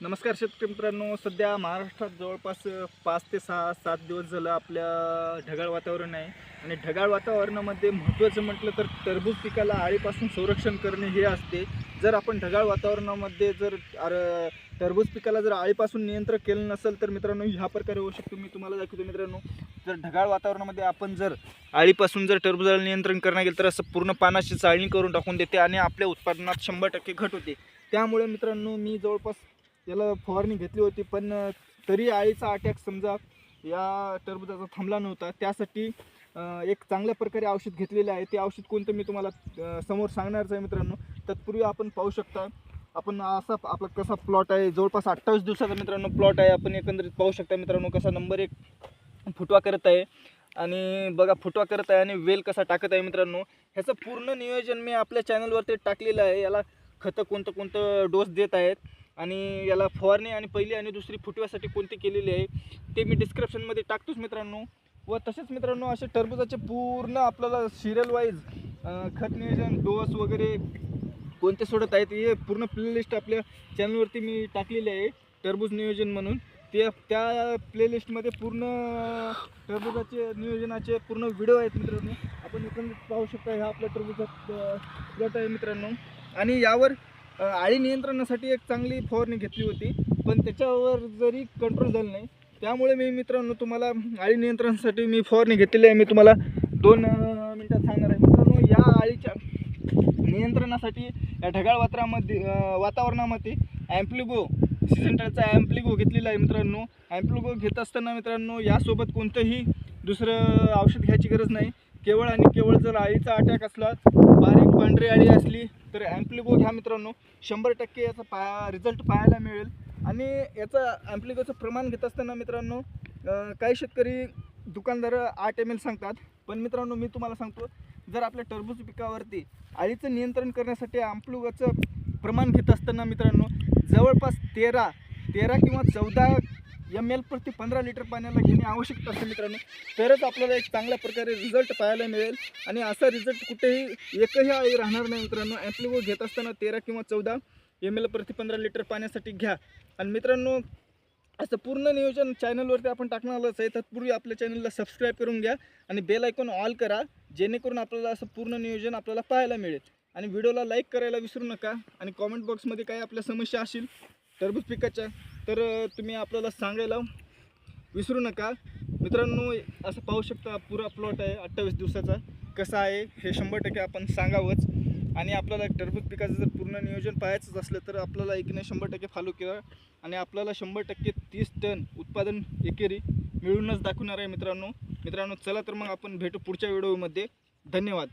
नमस्कार शेतकरी मित्रांनो सध्या महाराष्ट्रात जवळपास पाच ते सहा सात दिवस झालं आपल्या ढगाळ वातावरण आहे. आणि ढगाळ वातावरणामध्ये महत्त्वाचं म्हटलं तर टरबूज पिकाला आळीपासून संरक्षण करणे हे असते. जर आपण ढगाळ वातावरणामध्ये जर आर टरबूज पिकाला जर आळीपासून नियंत्रण केलं नसेल तर मित्रांनो ह्या प्रकारे होऊ शकतो. मी तुम्हाला दाखवतो मित्रांनो जर ढगाळ वातावरणामध्ये आपण जर आळीपासून जर टरबुजाला नियंत्रण करणं गेलं तर असं पूर्ण पानाची चाळणी करून टाकून देते आणि आपल्या उत्पादनात शंभर टक्के घट होते. त्यामुळे मित्रांनो मी जवळपास याला फवारणी घेतली होती पण तरी आळीचा अटॅक समजा या टरबुजाचा थांबला नव्हता. त्यासाठी एक चांगल्या प्रकारे औषध घेतलेलं आहे. ते औषध कोणतं मी तुम्हाला समोर सांगणारच आहे मित्रांनो. तत्पूर्वी आपण पाहू शकता आपण असा आपला कसा प्लॉट आहे. जवळपास अठ्ठावीस दिवसाचा मित्रांनो प्लॉट आहे. आपण एकंदरीत पाहू शकता मित्रांनो कसा नंबर एक फुटवा करत आहे. आणि बघा फुटवा करत आहे आणि वेल कसा टाकत आहे मित्रांनो. ह्याचं पूर्ण नियोजन मी आपल्या चॅनलवरती टाकलेलं आहे. याला खतं कोणतं कोणतं डोस देत आहेत. आणि याला फवारणी आणि पहिली आणि दुसरी फुटव्यासाठी कोणती केलेली आहे ते मी डिस्क्रिप्शनमध्ये टाकतोच मित्रांनो. व तसेच मित्रांनो असे टरबुजाचे पूर्ण आपल्याला सिरियल वाईज खत नियोजन डोस वगैरे कोणते सोडत आहेत हे पूर्ण प्लेलिस्ट आपल्या चॅनलवरती मी टाकलेली आहे टरबूज नियोजन म्हणून. ते त्या प्लेलिस्टमध्ये पूर्ण टरबुजाचे नियोजनाचे पूर्ण व्हिडिओ आहेत मित्रांनो. आपण एकंदरीत पाहू शकता ह्या आपल्या टरबुजात प्लॉट आहे मित्रांनो. आणि यावर आळी नियंत्रणासाठी एक चांगली फवारणी घेतली होती पण त्याच्यावर जरी कंट्रोल झालं नाही त्यामुळे मी मित्रांनो तुम्हाला आळी नियंत्रणासाठी मी फवारणी घेतलेली आहे. मी तुम्हाला दोन मिनटात सांगणार आहे. मित्रांनो या आळीच्या नियंत्रणासाठी या ढगाळ वातावरणामध्ये वातावरणामध्ये ॲम्प्लिगो सिजंटरचा ॲम्प्लिगो घेतलेला आहे मित्रांनो. ॲम्प्लिगो घेत असताना मित्रांनो यासोबत कोणतंही दुसरं औषध घ्यायची गरज नाही. केवळ आणि केवळ जर आळीचा अटॅक असला बारीक पांढरी आळी असली तर ॲम्प्लिगो घ्या मित्रांनो. शंभर टक्के याचा पा रिझल्ट पाहायला मिळेल. आणि याचं ॲम्प्लिगोचं प्रमाण घेत असताना मित्रांनो काही शेतकरी दुकानदार आठ एम एल सांगतात. पण मित्रांनो मी तुम्हाला सांगतो जर आपल्या टरबूज पिकावरती आळीचं नियंत्रण करण्यासाठी ॲम्प्लिगोचं प्रमाण घेत असताना मित्रांनो जवळपास तेरा तेरा किंवा चौदा एम एल प्रति पंधरा लिटर पाण्याला घेणे आवश्यक असते मित्रांनो. तरच आपल्याला एक चांगल्या प्रकारे रिझल्ट पाहायला मिळेल. आणि असा रिझल्ट कुठेही एकही आई राहणार नाही मित्रांनो. ॲप्लिगो घेत असताना तेरा किंवा चौदा एम एल प्रति पंधरा लिटर पाण्यासाठी घ्या. आणि मित्रांनो असं पूर्ण नियोजन चॅनलवरती आपण टाकणारच आहे तत्पूर्वी आपल्या चॅनलला सबस्क्राईब करून घ्या. आणि बेल ऐकून ऑल करा. जेणेकरून आपल्याला असं पूर्ण नियोजन आपल्याला पाहायला मिळेल. आणि व्हिडिओला लाईक करायला विसरू नका. आणि कॉमेंट बॉक्समध्ये काही आपल्या समस्या असतील टरबूज पिकाच्या. तर तुम्ही आपल्याला सांगायला विसरू नका. मित्रांनो असं पाहू शकता पुरा प्लॉट आहे अठ्ठावीस दिवसाचा. कसा आहे हे शंभर टक्के आपण सांगावंच. आणि आपल्याला टरबूज पिकाचं जर पूर्ण नियोजन पाहायचंच असलं तर आपल्याला एकीने शंभर टक्के फॉलो केला. आणि आपल्याला शंभर टक्के तीस टन उत्पादन एकेरी मिळूनच दाखवणार आहे मित्रांनो. मित्रांनो चला तर मग आपण भेटू पुढच्या व्हिडिओमध्ये. धन्यवाद.